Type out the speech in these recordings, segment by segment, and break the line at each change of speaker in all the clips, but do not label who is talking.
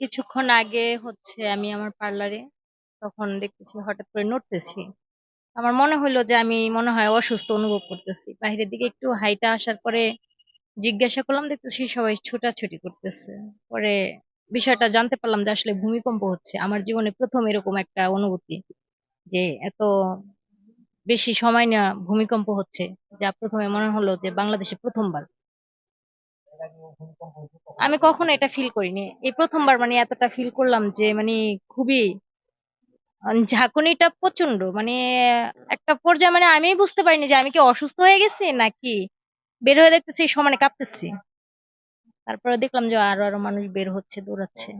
কিছুক্ষণ আগে হচ্ছে আমি আমার পার্লারে তখন দেখতেছি, হঠাৎ করে নড়তেছি। আমার মনে হলো যে আমি মনে হয় অসুস্থ অনুভব করতেছি। বাইরের দিকে একটু হাইটা আসার পরে জিজ্ঞাসা করলাম, দেখতেছি সবাই ছোটাছুটি করতেছে। পরে বিষয়টা জানতে পারলাম যে আসলে ভূমিকম্প হচ্ছে। আমার জীবনে প্রথম এরকম একটা অনুভূতি যে এত বেশি সময় না ভূমিকম্প হচ্ছে, যা প্রথমে মনে হলো যে বাংলাদেশে প্রথমবার। আমি কখনো এটা ফিল করিনি। এই প্রথমবার মানে এতটা ফিল করলাম যে মানে খুবই ঝাঁকুনিটা প্রচণ্ড মানে একটা পর্যায়ে মানে আমি বুঝতে পারিনি যে আমি কি অসুস্থ হয়ে গেছি নাকি বের হয়ে দেখতেছি, সমানে কাঁপতেছি। তারপরে দেখলাম যে আরও আরও মানুষ বের হচ্ছে, দৌড়াচ্ছে।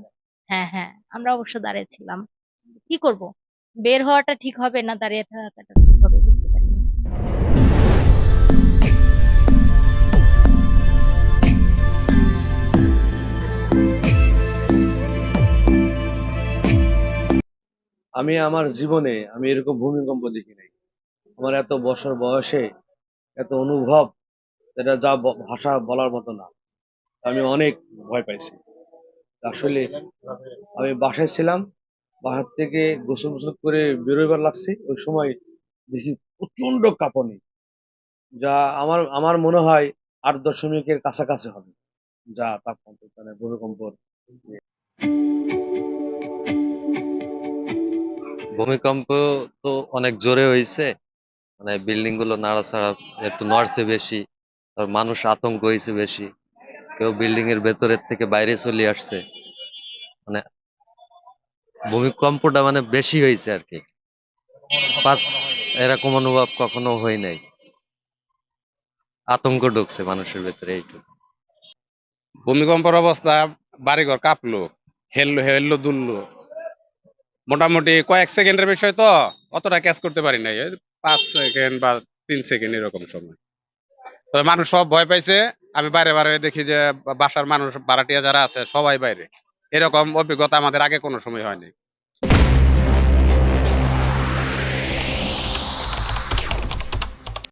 হ্যাঁ হ্যাঁ আমরা অবশ্য দাঁড়িয়েছিলাম কি করব? বের হওয়াটা ঠিক হবে না দাঁড়িয়ে থাকাটা ঠিক হবে? বুঝতে পারিনি।
আমি আমার জীবনে আমি এরকম ভূমিকম্প দেখি নাই। আমার এত বছর বয়সে এত অনুভব এটা যা ভাষা বলার মতো না। আমি অনেক ভয় পাইছি। আসলে আমি বাসায় ছিলাম, বাসার থেকে গোসল গোসল করে বেরোবার লাগছে। ওই সময় দেখি প্রচণ্ড কাঁপনি, যা আমার আমার মনে হয় আট দশমিকের কাছাকাছি হবে, যা তাপমাত্রা মানে ভূমিকম্প
তো অনেক জোরে হয়েছে মানে বিল্ডিংগুলো নাড়াচাড়া একটু নড়ছে বেশি মানুষ আতঙ্ক হয়েছে বেশি। কেউ বিল্ডিং এর ভেতরের থেকে বাইরে চলে আসছে। মানে ভূমিকম্পটা মানে বেশি হয়েছে আর কি। পাঁচ এরকম অনুভব কখনো হয় নাই। আতঙ্ক ঢুকছে মানুষের ভেতরে এইটুকু।
ভূমিকম্পের অবস্থা বাড়িঘর কাঁপলো, হেললো হেললো, দুললো। মোটামুটি কয়েক সেকেন্ডের বিষয় তো, অতটা ক্যাচ করতে পারি নাই। পাঁচ সেকেন্ড বা তিন সেকেন্ড এরকম সময়। তবে মানুষ সব ভয় পাইছে। আমি বাইরে বাইরে দেখি যে বাসার মানুষ, ভাড়াটিয়া যারা আছে, সবাই বাইরে। এরকম অভিজ্ঞতা আমাদের আগে কোনো সময় হয়নি।